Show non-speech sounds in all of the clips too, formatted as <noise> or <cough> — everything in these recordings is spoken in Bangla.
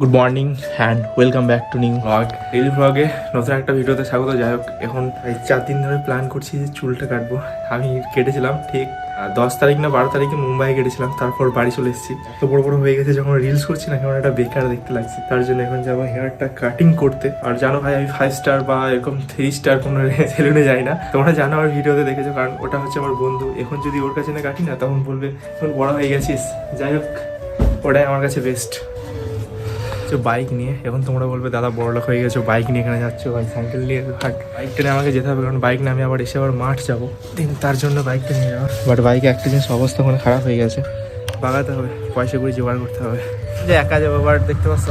Good morning and welcome back to new vlog daily ব্লগে নতুন একটা ভিডিওতে স্বাগত। যাই হোক এখন চার দিন ধরে প্ল্যান করছি যে চুলটা কাটবো। আমি কেটেছিলাম, ঠিক দশ তারিখ না বারো তারিখে মুম্বাই কেটেছিলাম, তারপর বাড়ি চলে এসেছি। তো বড় বড় হয়ে গেছে, যখন রিলস করছি না কেমন একটা বেকার দেখতে লাগছে। তার জন্য এখন যাব হেয়ারটা কাটিং করতে। আর জানো ভাই, আমি ফাইভ স্টার বা এরকম থ্রি স্টার কোনো <laughs> সেলুনে যাই না। তোমরা জানো আমার ভিডিওতে দেখেছ, কারণ ওটা হচ্ছে আমার বন্ধু। এখন যদি ওর কাছে না কাটি না, তখন বলবে, এখন বড় হয়ে গেছিস। যাই হোক ওটাই আমার কাছে বেস্ট যে বাইক নিয়ে। এখন তোমরা বলবে দাদা বড় লোক হয়ে গেছো বাইক নিয়ে এখানে যাচ্ছ ভাই সাইকেল নিয়ে হাট বাইক টেনে আমাকে যেতে হবে কারণ বাইক না আমি আবার এসে আবার মাঠ যাব। দিন তার জন্য বাইকটা নিয়ে যাওয়ার। বাট বাইকে একটা জিনিস অবস্থা ওখানে খারাপ হয়ে গেছে। বাগাতে হবে পয়সা করে জোগাড় করতে হবে। যে একা যাব আবার দেখতে পাচ্ছ?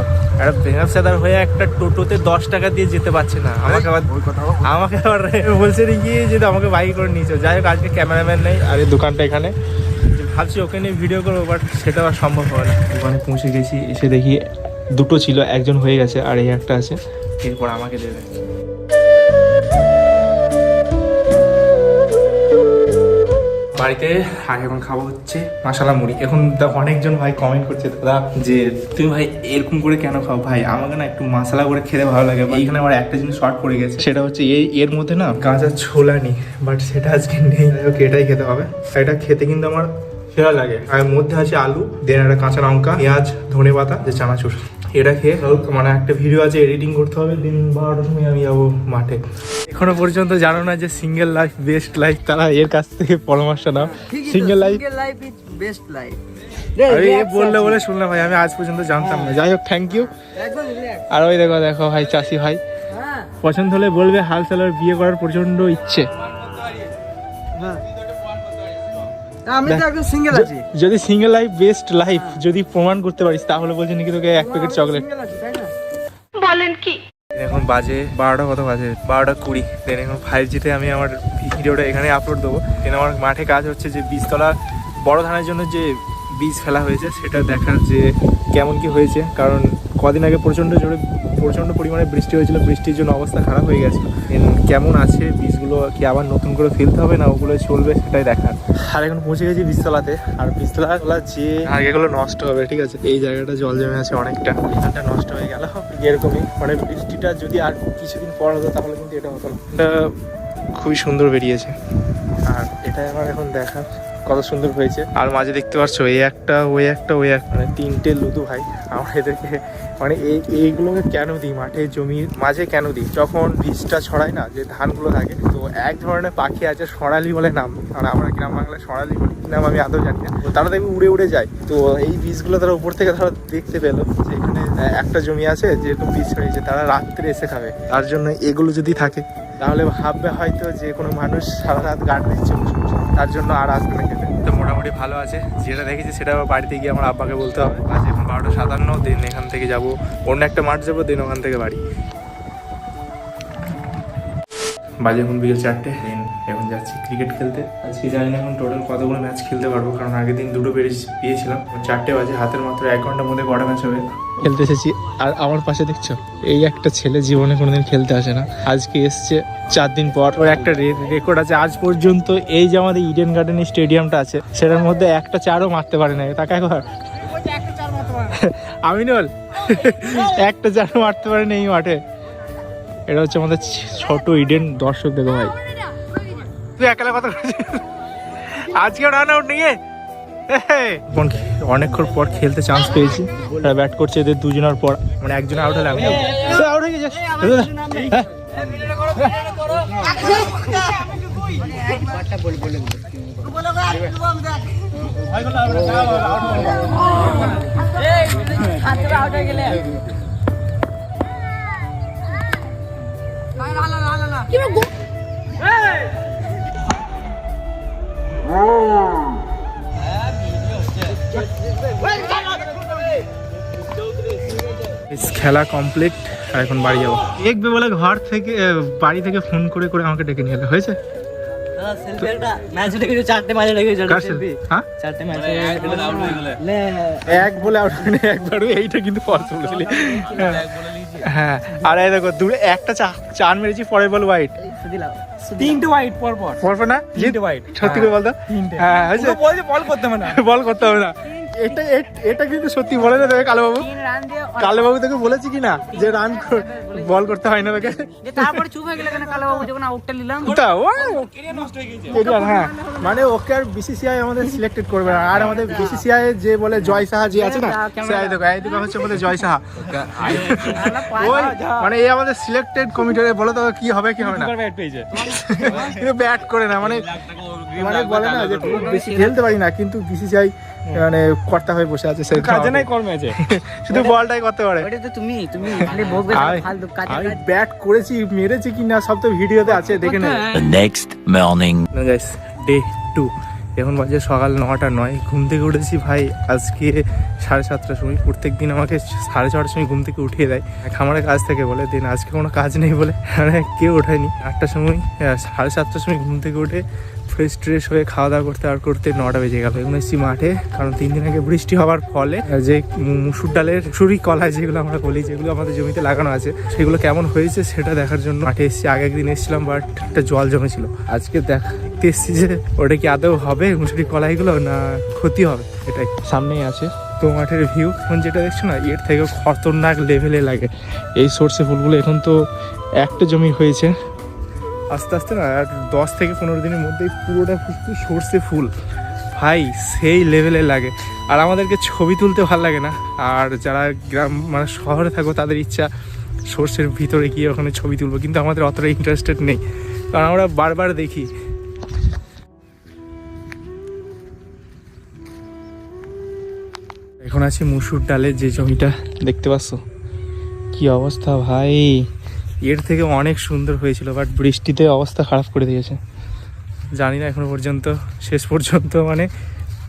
একটা ব্যবসাদার হয়ে একটা টোটোতে দশ টাকা দিয়ে যেতে পারছে না। আমাকে আবার কথা আমাকে আবার বলছে নাকি যে আমাকে বাইক করে নিয়েছো যাই হোক আজকে ক্যামেরাম্যান নেই। আর এই দোকানটা এখানে। ভাবছি ওকে নিয়ে ভিডিও করব বাট সেটা আর সম্ভব হয় না। দোকানে পৌঁছে গেছি এসে দেখি দুটো ছিল একজন হয়ে গেছে আর এই একটা আছে। এরপর আমাকে দেবে। বাড়িতে আর এখন খাব হচ্ছে মশালা মুড়ি। এখন অনেকজন ভাই কমেন্ট করছে দাদা যে তুমি ভাই এরকম করে কেন খাও? ভাই আমাকে না একটু মশলা করে খেতে ভালো লাগে এইখানে আমার একটা জিনিস শর্ট পড়ে গেছে। সেটা হচ্ছে এই এর মধ্যে না গাঁজা ছোলা নি বাট সেটা আজকে নেই। এটাই খেতে হবে। এটা খেতে কিন্তু আমার সেরা লাগে। আর মধ্যে আছে আলু দেন একটা কাঁচা লঙ্কা পেঁয়াজ ধনে পাতা যে চানাচুর। এটা খেয়ে মানে একটা ভিডিও আছে এডিটিং করতে হবে দিন বারোটার সময় আমি যাব মাঠে। এখনও পর্যন্ত জানো না যে সিঙ্গেল লাইফ বেস্ট লাইফ তারা এর কাছ থেকে পরামর্শ নাও। Single life life is best life আরে এ বললে বলে শুনলাম ভাই আমি আজ পর্যন্ত জানতাম না। যাই হোক থ্যাংক ইউ আর ওই দেখো দেখো ভাই চাষি ভাই। হ্যাঁ। পছন্দ হলে বলবে হাল চালার বিয়ে করার প্রচণ্ড ইচ্ছে। আমি তো একদম সিঙ্গেল আছি। যদি সিঙ্গেল লাইফ বেস্ট লাইফ যদি প্রমাণ করতে পারিস তাহলে বলছে নাকি তোকে এক প্যাকেট চকলেট সিঙ্গেল আছি তাই না? এখন বাজে বারোটা কত বাজে? বারোটা কুড়ি। দেন এখন ফাইভ জিতে আমি আমার ভিডিওটা এখানে আপলোড দেবো। দেন আমার মাঠে কাজ হচ্ছে যে বীজতলা বড় ধানের জন্য যে বীজ ফেলা হয়েছে সেটা দেখার যে কেমন কি হয়েছে। কারণ কদিন আগে প্রচণ্ড জোরে প্রচণ্ড পরিমাণে বৃষ্টি হয়েছিল। বৃষ্টির জন্য অবস্থা খারাপ হয়ে গেছে। কেমন আছে? বীজগুলো কি আবার নতুন করে ফেলতে হবে না ওগুলো চলবে সেটাই দেখার। আর এখন পৌঁছে গেছি বীজতলাতে। আর বীজতলা যে আগেগুলো নষ্ট হবে ঠিক আছে? এই জায়গাটা জল জমে আছে অনেকটা। এখানটা নষ্ট হয়ে গেল। এরকমই। মানে বৃষ্টিটা যদি আর কিছুদিন পর হতো তাহলে কিন্তু এটা হতো না। এটা খুবই সুন্দর বেরিয়েছে। আর এটা আমার এখন দেখার। কত সুন্দর হয়েছে। আর মাঝে দেখতে পাচ্ছ, এই একটা, ওই একটা ওই একটা। মানে তিনটে লুদু ভাই, আমরা এদেরকে মানে এই, এইগুলোকে কেন দিই? মাঠে জমির মাঝে কেন দিই? যখন বীজটা ছড়ায় না, যে ধানগুলো থাকে, তো এক ধরনের পাখি আছে সরালি বলে নাম। আর আমরা গ্রাম বাংলায় সরালি বলি নাম আমি আদৌ জানি না। তো তারা দেখবি উড়ে উড়ে যায়। তো এই বীজগুলো তারা উপর থেকে তারা দেখতে পেল যে এখানে একটা জমি আছে যেরকম বীজ ছড়িয়েছে, তারা রাত্রে এসে খাবে। তার জন্য এগুলো যদি থাকে তাহলে ভাববে হয়তো যে কোনো মানুষ সারা রাত গার্ড দিচ্ছে। তার জন্য আর আসবে না খেতে তো মোটামুটি ভালো আছে। যেটা দেখেছি সেটা বাড়িতে গিয়ে আমার আব্বাকে বলতে হবে। আজ এখন বারোটা সাতান্ন দিন এখান থেকে যাব। অন্য একটা মাঠ যাব দিন ওখান থেকে বাড়ি। বাজে এখন বিকেল চারটে। দিন যাচ্ছি ক্রিকেট খেলতে। আজকে জানি না এখন টোটাল কতগুলো ম্যাচ খেলতে পারব, কারণ আগের দিন দুটো পেরিয়ে পেয়েছিলাম। চারটে বাজে, হাতের মাত্র এক ঘণ্টার মধ্যে কটা ম্যাচ হবে? খেলতে এসেছি। আর আমার পাশে দেখছ, এই একটা ছেলে জীবনে কোনোদিন খেলতে আসে না। আজকে এসছে চার দিন পর। ওর একটা রেকর্ড আছে, আজ পর্যন্ত এই যে আমাদের ইডেন গার্ডেন স্টেডিয়ামটা আছে, সেটার মধ্যে একটা চারও মারতে পারে না তাকে একবার <laughs> আমিনুল, <laughs> একটা চারও মারতে পারে না এই মাঠে। এটা হচ্ছে আমাদের ছোট ইডেন দর্শক দেখো ভাই। তুই একালা কথা আজকে রান আউট নিয়ে? অনেকক্ষণ পর খেলতে চান্স পেয়েছি। এরা ব্যাট করছে এদের দুজনের পর। মানে একজন আউট হলে আমি আউট হয়ে গেছে। হ্যাঁ খেলা কমপ্লিট আর এখন বাড়ি যাব। দেখবে বলে ঘর থেকে বাড়ি থেকে ফোন করে করে আমাকে ডেকে নিয়ে হয়েছে? হ্যাঁ লে এক বলে আউট মানে একবার এইটা কিন্তু পসিবল ছিল। হ্যাঁ আর এই দেখো দূরে একটা চা- চার মেরেছি পরের বল হোয়াইট তিনটে হোয়াইট পর পর পর না? তিনটে হোয়াইট সত্যি করে বলতো তিনটে। হ্যাঁ বলছে বল করতে হবে না। বল করতে হবে না। এটা এটা কিন্তু সত্যি বলে না তোকে কালোবাবু। কালোবাবু তোকে বলেছি কি না যে রান বল করতে হয় না তোকে। যে তারপরে চুপ হয়ে গেলে কেন কালো যখন আউটটা নিলাম। তা ও কেরিয়ার, হ্যাঁ মানে ওকে আর বিসিসিআই আমাদের সিলেক্টেড করবে না। আর আমাদের বিসিসিআই যে বলে জয় সাহা যে আছে না সে এই দেখো এই দেখো হচ্ছে আমাদের জয় সাহা। ওই মানে এই আমাদের সিলেক্টেড কমিটির বলে তো কি হবে কি হবে না। কিন্তু ব্যাট করে না মানে মানে বলে না যে খুব বেশি খেলতে পারি না কিন্তু বিসিসিআই মানে কর্তা হয়ে বসে আছে সেই কাজে নাই কর্মে আছে। <laughs> শুধু বলটাই করতে পারে। ওটা তো তুমি তুমি খালি বকবে ফালতু কাজে আমি ব্যাট করেছি মেরেছি কি না সব তো ভিডিওতে আছে দেখে next গাইস ডে টু এখন বাজে সকাল নটা নয় ঘুম থেকে উঠেছি ভাই আজকে সাড়ে সাতটার সময়। প্রত্যেক দিন আমাকে সাড়ে ছটার সময় ঘুম থেকে উঠিয়ে দেয়। খামারের কাজ থেকে বলে দিন আজকে কোনো কাজ নেই বলে। মানে কেউ ওঠেনি আটটার সময় সাড়ে সাতটার সময় ঘুম থেকে উঠে ফ্রেশ ট্রেশ হয়ে খাওয়া দাওয়া করতে আর করতে নটা বেজে গেল। এখন এসেছি মাঠে কারণ তিন দিন আগে বৃষ্টি হওয়ার ফলে যে মুসুর ডালের সুরি কলা যেগুলো আমরা বলি যেগুলো আমাদের জমিতে লাগানো আছে সেগুলো কেমন হয়েছে সেটা দেখার জন্য মাঠে এসেছি আগের দিন এসেছিলাম বাট একটা জল জমেছিল। আজকে দেখতে এসেছি যে ওটা কি আদৌ হবে মুসুরি কলাইগুলো না ক্ষতি হবে? এটাই। সামনেই আছে। তো মাঠের ভিউ এখন যেটা দেখছ না এর থেকে খতরনাক লেভেলে লাগে। এই সোর্সে ফুলগুলো এখন তো একটা জমি হয়েছে। আস্তে আস্তে না, আর দশ থেকে পনেরো দিনের মধ্যেই পুরোটা ফুল সর্ষে ফুল। ভাই, সেই লেভেলে লাগে। আর আমাদেরকে ছবি তুলতে ভালো লাগে না। আর যারা গ্রাম মানে শহরে থাকো, তাদের ইচ্ছা সর্ষের ভিতরে গিয়ে ওখানে ছবি তুলবো, কিন্তু আমাদের অতটা ইন্টারেস্টেড নেই। কারণ আমরা বারবার দেখি। এখন আছি মুসুর ডালের যে জমিটা দেখতে পাচ্ছ। কি অবস্থা, ভাই? এর থেকে অনেক সুন্দর হয়েছিল বাট বৃষ্টিতে অবস্থা খারাপ করে দিয়েছে। জানি না এখনও পর্যন্ত, শেষ পর্যন্ত মানে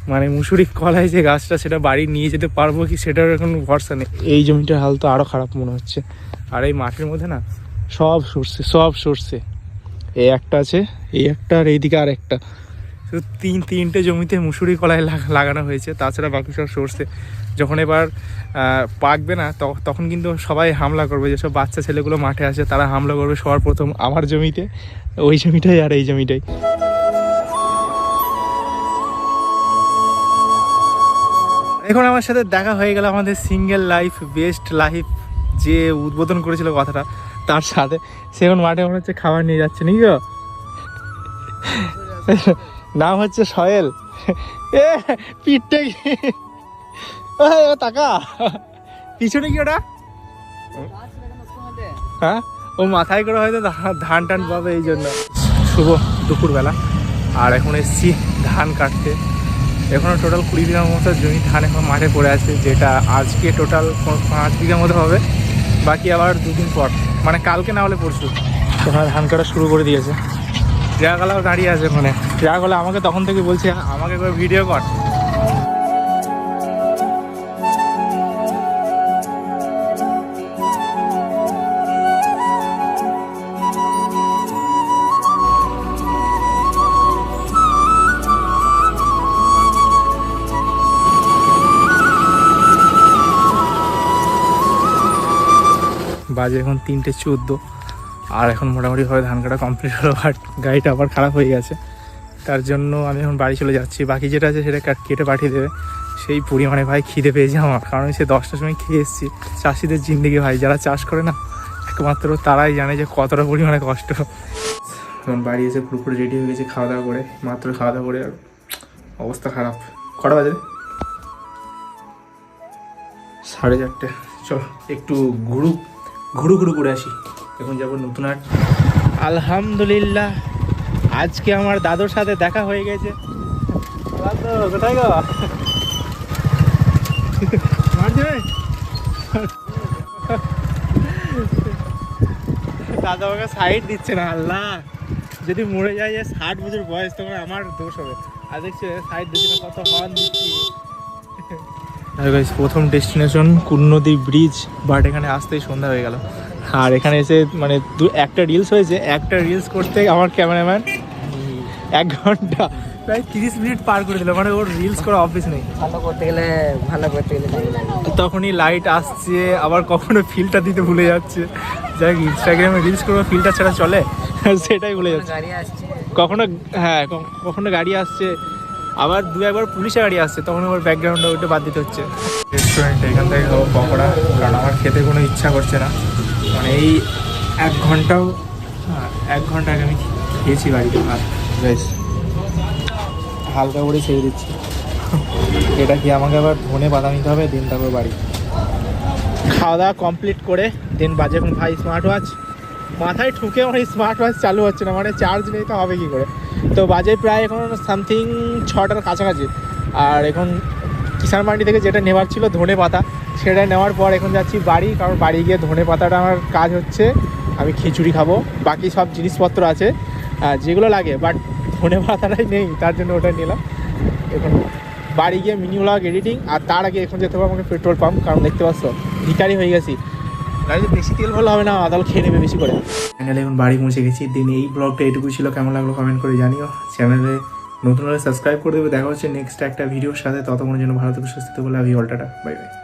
মানে মুসুরি কলায় যে গাছটা সেটা বাড়ি নিয়ে যেতে পারব কি সেটার এখন ভরসা নেই। এই জমিটার হাল তো আরও খারাপ মনে হচ্ছে। আর এই মাঠের মধ্যে না, সব সরষে সব সরষে। এই একটা আছে, এই একটা আর এইদিকে আর একটা শুধু তিন, তিনটে জমিতে মুসুরি কলাই লাগানো হয়েছে, তাছাড়া বাকি সব সরষে। যখন এবার পাকবে না তখন কিন্তু সবাই হামলা করবে, যেসব বাচ্চা ছেলেগুলো মাঠে আসে, তারা হামলা করবে সবার প্রথম আমার জমিতে, ওই জমিটাই আর এই জমিটাই। এখন আমার সাথে দেখা হয়ে গেল আমাদের সিঙ্গেল লাইফ বেস্ট লাইফ যে উদ্বোধন করেছিল কথাটা, তার সাথে। সে এখন মাঠে মনে হচ্ছে খাবার নিয়ে যাচ্ছে, নাকি নাম হচ্ছে সয়েল। এ পিঠটা কি? টাকা। পিছনে কি ওটা? হ্যাঁ? ও মাথায় করে হয়তো ধান টান পাবে এই জন্য। শুভ দুপুরবেলা। আর এখন এসছি ধান কাটতে। এখনও টোটাল কুড়ি বিঘার মতো জমি ধান এখন মাঠে পড়ে আছে, যেটা আজকে টোটাল পাঁচ বিঘার মতো হবে। বাকি আবার দুদিন পর। মানে কালকে না হলে পরশু। ওখানে ধান কাটা শুরু করে দিয়েছে। ট্রাকওয়ালাও দাঁড়িয়ে আছে ওখানে ট্রাকওয়ালা আমাকে তখন থেকে বলছে, আমাকে করে ভিডিও কর। বাজে এখন তিনটে চোদ্দ। আর এখন মোটামুটিভাবে ধান কাটা কমপ্লিট হলো বাট গাড়িটা আবার খারাপ হয়ে গেছে। তার জন্য আমি এখন বাড়ি চলে যাচ্ছি। বাকি যেটা আছে সেটা কাট- কেটে পাঠিয়ে দেবে। সেই পরিমাণে ভাই খিদে পেয়েছে আমার, কারণ সে দশটার সময় খেয়ে এসেছি। চাষিদের জিন্দিগি ভাই, যারা চাষ করে না, একমাত্র তারাই জানে যে কতটা পরিমাণে কষ্ট। এখন বাড়ি এসে পুরোপুরি রেডি হয়ে গেছে খাওয়া দাওয়া করে, মাত্র খাওয়া দাওয়া করে, আর অবস্থা খারাপ। কটা বাজে? সাড়ে চারটে। চল, একটু ঘুরু ঘুরু ঘুরু করে আসি। এখন যাব নতুন হাট আলহামদুলিল্লাহ। আজকে আমার দাদুর সাথে দেখা হয়ে গেছে। কোথায় গো? দাদা আমাকে সাইড দিচ্ছে না আল্লাহ। যদি মরে যায় যে ষাট বছর বয়স তখন আমার দোষ হবে। আর দেখছি সাইড দিচ্ছে না কত হর্ন দিচ্ছি। প্রথম ডেস্টিনেশন কুন্নদী ব্রিজ বাট এখানে আসতেই সন্ধ্যা হয়ে গেল। আর এখানে এসে মানে দু একটা রিলস হয়েছে একটা রিলস করতে আমার ক্যামেরাম্যান এক ঘণ্টা প্রায় তিরিশ মিনিট পার করে দিল মানে ওর রিলস করা অফিস নেই। ভালো করতে গেলে ভালো করতে গেলে তখনই লাইট আসছে আবার কখনো ফিলটা দিতে ভুলে যাচ্ছে। যাই হোক ইনস্টাগ্রামে রিলস করব ফিল্টার ছাড়া চলে? <laughs> সেটাই ভুলে যাচ্ছে। কখনো হ্যাঁ কখনো গাড়ি আসছে আবার দু একবার পুলিশের গাড়ি আসছে তখন আবার ব্যাকগ্রাউন্ডে ওইটা বাদ দিতে হচ্ছে। রেস্টুরেন্ট এখান থেকে খাব পকোড়া কারণ আমার খেতে কোনো ইচ্ছা করছে না। মানে এই এক ঘন্টাও হ্যাঁ, এক ঘণ্টা আগে আমি খেয়েছি বাড়িতে ভাত। বেশ। হালকা করে ছেড়ে দিচ্ছি। এটা কি আমাকে আবার ধনে বাদাম নিতে হবে? দিন তারপর বাড়ি। খাওয়া দাওয়া কমপ্লিট করে দেন বাজে এখন ভাই স্মার্ট ওয়াচ মাথায় ঠুকে আমার স্মার্ট ওয়াচ চালু হচ্ছে না মানে চার্জ নেই তো হবে কী করে? তো বাজে প্রায় এখন সামথিং ছটার কাছাকাছি। আর এখন কিষাণ মান্ডি থেকে যেটা নেওয়ার ছিল ধনে পাতা সেটা নেওয়ার পর এখন যাচ্ছি বাড়ি, কারণ বাড়ি গিয়ে ধনে পাতাটা আমার কাজ হচ্ছে। আমি খিচুড়ি খাব, বাকি সব জিনিসপত্র আছে যেগুলো লাগে বাট ধনে পাতাটাই নেই, তার জন্য ওটা নিলাম। এখন বাড়ি গিয়ে মিনি ব্লগ এডিটিং আর তার আগে এখন যেতে হবে আমাকে পেট্রোল পাম্প কারণ দেখতে পাচ্ছ ভিকারি হয়ে গেছি। গাড়িতে বেশি তেল ভালো হবে না, আদাল খেয়ে নেবে বেশি করে। ফাইনালি এখন বাড়ি পৌঁছে গেছি, দিন এই ব্লগটা এটুকু ছিল, কেমন লাগল কমেন্ট করে জানিও। চ্যানেলে নতুন হলে সাবস্ক্রাইব করে দেবে, দেখা হচ্ছে নেক্সট একটা ভিডিওর সাথে, ততক্ষণের জন্য ভালো থেকে, সুস্থ বলে আমি অলটাটা বাই বাই